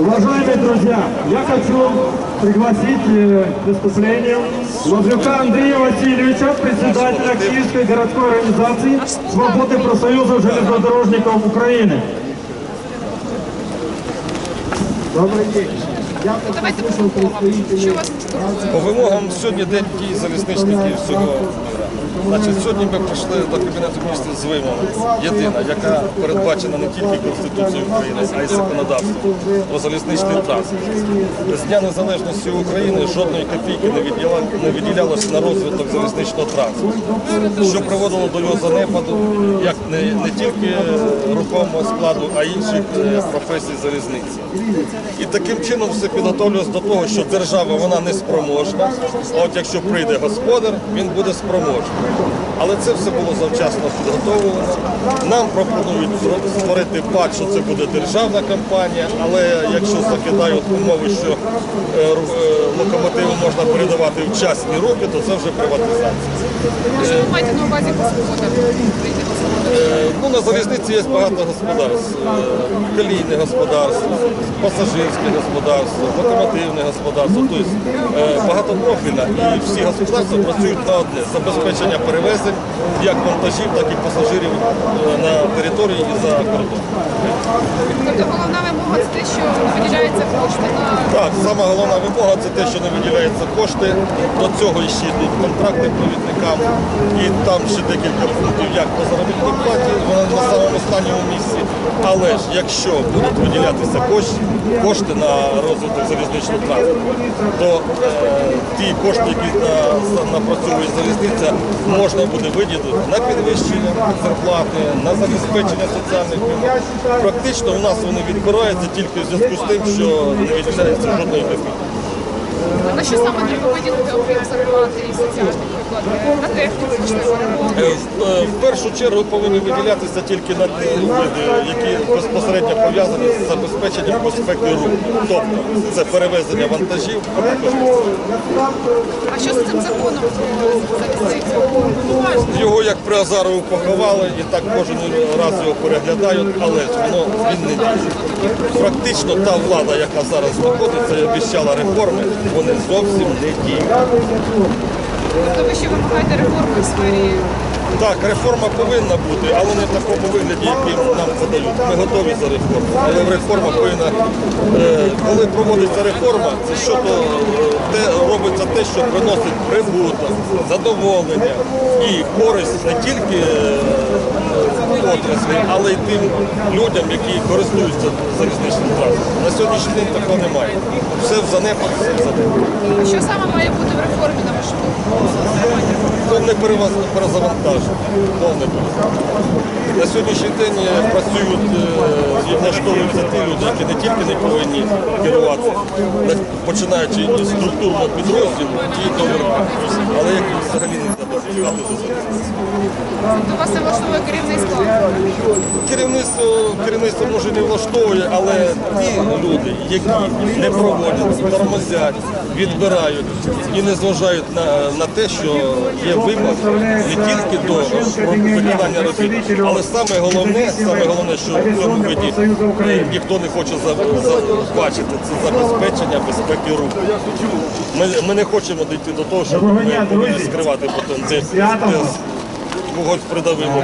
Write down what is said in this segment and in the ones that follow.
Уважаемые друзья, я хочу пригласить э, к выступлению Лаврюка Андрея Васильевича, председателя Киевской городской организации «Свободы профсоюзов железнодорожников Украины». Добрый день. Я Давайте по вимогам. Що вас По вимогам сьогодні день дій залізничників всього міра. Значить, сьогодні ми прийшли до Кабінету міністрів з вимогою, єдина, яка передбачена не тільки Конституцією України, а й законодавством про залізничний транспорт. З Дня Незалежності України жодної копійки не виділялося на розвиток залізничного транспорту, що приводило до його занепаду як не, не тільки рухомого складу, а й інших е, професій залізниці. І таким чином все підготовлювалося до того, що держава вона не спроможна, а от якщо прийде господар, він буде спроможний. Але це все було завчасно підготовлено. Нам пропонують створити ПАД, що це буде державна компанія, але якщо закидають умови, що е, е, локомотиви можна передавати в частні руки, то це вже приватизація. що ви маєте на увазі господар. Е, Ну, на залізниці є багато господарств. Е, Колійне господарство, пасажирське господарство, локомотивне господарство, тобто е, багатопрофільне. І всі господарства працюють на одне забезпечення перевезень як вантажів, так і пасажирів е, на території і за кордоном. Тобто головна вимога це те, що не виділяється кошти на Так, сама головна вимога це те, що не виділяються кошти. До цього ще йдуть контракти провідникам. І там ще декілька пунктів, як по заробітній платі, вона на самому останньому місці. Але ж якщо будуть виділятися кошти, кошти на розвиток залізничного транспорту, то е, ті кошти, які на, напрацьовує залізниця, можна буде виділити на підвищення зарплати, на забезпечення соціальних вимог. Практично у нас вони відбираються тільки в зв'язку з тим, що не виділяється жодної копійки. на що саме треба виділити окрім зарплати і соціальних? На техніку, можливо, ремонт. Е, В е, першу чергу повинні виділятися тільки на ті види, які безпосередньо пов'язані з забезпеченням безпеки руху. Тобто це перевезення вантажів, а також А що з цим законом його як при Азарову поховали і так кожен раз його переглядають, але ж воно він не діє. Практично та влада, яка зараз знаходиться і обіцяла реформи, вони зовсім не діють. Тобто ви ще вимагаєте реформи в сфері Так, реформа повинна бути, але не в такому вигляді, який нам подають. Ми готові за реформу. Але реформа повинна, е, коли проводиться реформа, це що то е, те робиться те, що приносить прибуток, задоволення і користь не тільки е, отраслі, але й тим людям, які користуються залізничним транспортом. На сьогоднішній день такого немає. Все в занепад, все в занепад. Що саме має бути в реформі на вашу думку? Повне перезавантаження. Повне перезавантаження. На сьогоднішній день е, працюють е, і влаштовуються ті люди, які не тільки не повинні керувати, починаючи із структурного підрозділу і до верху, але які взагалі не стати за залізницею. Тобто вас не влаштовує керівний склад? Керівництво, керівництво може не влаштовує, але ті люди, які не проводять, тормозять, відбирають і не зважають на, на те, що є вимог не тільки до виконання робіт, але саме головне, саме головне, що в цьому виді е, ніхто не хоче бачити, це забезпечення безпеки руху. Ми, ми не хочемо дійти до того, щоб ми повинні скривати де когось придавило,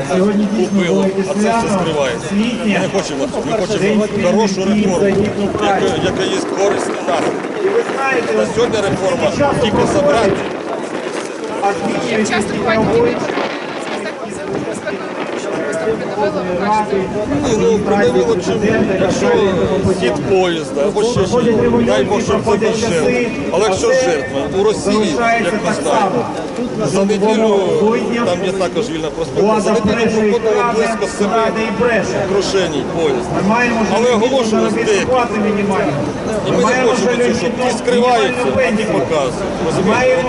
купило, а це все скривається. Ми не хочемо. Ми хочемо хорошу реформу, яка, яка є корисна наслідки. На сьогодні реформа тільки забрати. Часто бувають такі випадки з безпекою, що просто придавило, ви кажете, Ні, ну придавило? Якщо хід поїзда або ще щось, дай Бог, щоб це без жертв. Але якщо жертва у Росії, як ми знаємо, за неділю там є також вільна проспекта, за неділю проходило близько семи крушеній поїзда. Але оголошувалось деякі. І ми не хочемо цього, щоб ті скриваються, а ті показують. Розумієте?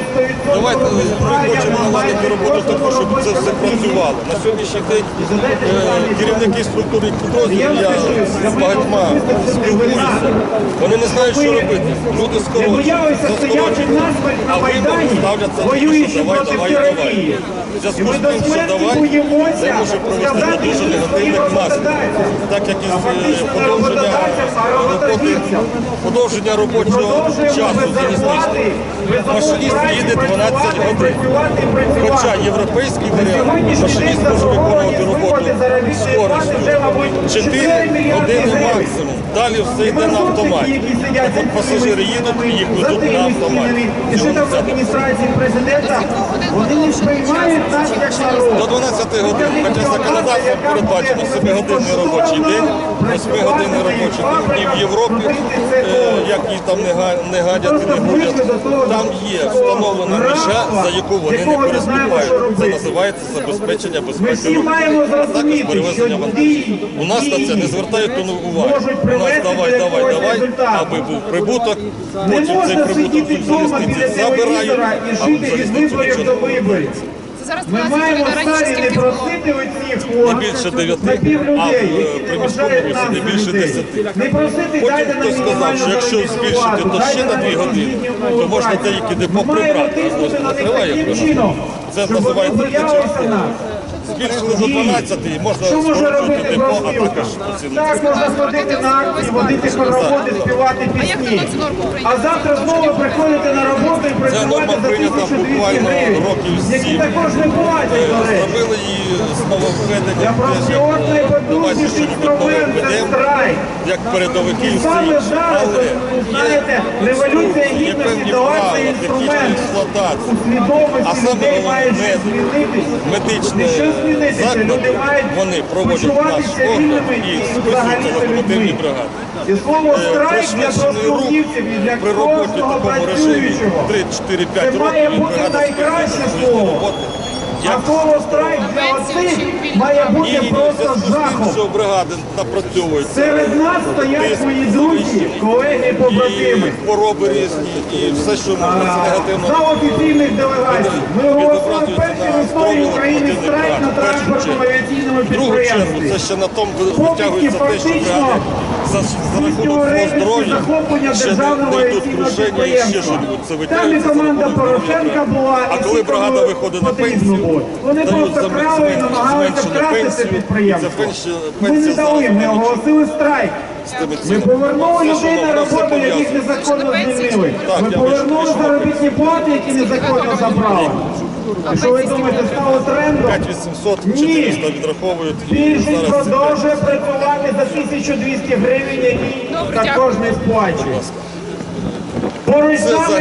Давайте ми хочемо наладити роботу таку, щоб це все працювало. На сьогоднішній день е, керівники структурних підрозділів, я з багатьма спілкуюся, вони не знають, що робити. Люди боялися стояти заскорочують, на на а Майдані, воюючи що давай, проти давай, давай. тиранії. Ми з до смерті давай боїмося це може привести сказати, негативних своїм роботодавцям. Так як і А з, е, роботодавцям, а роботодавцям. подовження робочого часу зарплати, Машиніст їде 12 годин. Хоча європейський варіант машиніст може виконувати роботу скоростю. 4 4 години максимум. Далі все йде на автоматі. Так от пасажири їдуть і їх ведуть на автоматі. І що там в адміністрації президента? Вони не сприймають нас як народ. До 12 годин, хоча законодавством передбачено 7-годинний робочий день, 8-годинний робочий день. І в Європі, е, як їх там не гадять і не гудять, там є встановлена межа, за яку вони не переступають. Це називається забезпечення Ми безпеки всі маємо Також зрозуміти, що перевезення вантажів. У нас на це не звертають тону уваги. У нас давай, давай, давай, аби був прибуток, потім цей прибуток залізниці забирають, а виборів нічого не виборів. Зараз Ми маємо людей, раніше не просити оцих Не більше дев'яти, е, які не не більше людей. десяти. Не просити, Потім дайте нам хтось сказав, мінімальну що якщо заробітну збільшити, плату, то ще дайте на нам дві години, то можна деякі депо Ми маємо прибрати, а на них триває, Це називається Збільшили до 12 і можна Що може робити профспілка? також. Так, можна ходити на акції, водити хороводи, співати пісні. А завтра знову приходити на роботу і працювати норма за прийнята 1200 буквально гривень, років які сім. також не платять, до речі. Зробили її з нововведенням теж, як найпотужніший давайте щось інструмент це страйк. як передовики І саме зараз, Але ви знаєте, революція є гідності певні дала правила цей технічної інструмент. Експлуатації. А саме людей головне, має не змінитися. медичні Мають вони проводять наш огляд і списуються взагалі локомотивні бригади. Е, страйк для пришвидшений рух і для при роботі кожного такому режимі працюючого. 3-4-5 Це років і бригада списується слово. роботи. А слово страйк для оцих має бути просто жахом. що бригади напрацьовуються. Серед нас стоять мої друзі, колеги, побратими. І хвороби різні, і все, що можна це негативно. За офіційних делегацій. Ми оголосили перший в історії України страйк на транспортному авіаційному В другу чергу, підприємстві. це ще на тому витягується те, що фактично бригади за, за рахунок свого здоров'я ще не, не йдуть крушення і ще щось. Це Там і витягується за команда рахунок Порошенка здоров'я. була, А і коли бригада виходить на пенсію. Вони дають просто за крали і зменшену намагалися вкрасти це пенсію. підприємство. Це пенсія, Ми не пенсія дали, зараз ми оголосили страйк. Ми повернули людей на роботу, яких незаконно звільнили. Ми повернули заробітні плати, які незаконно забрали. І що ви думаєте, стало трендом? 5800, Ні. 400 відраховують. Більшість продовжує працювати за 1200 гривень, які також не сплачують. Поруч з нами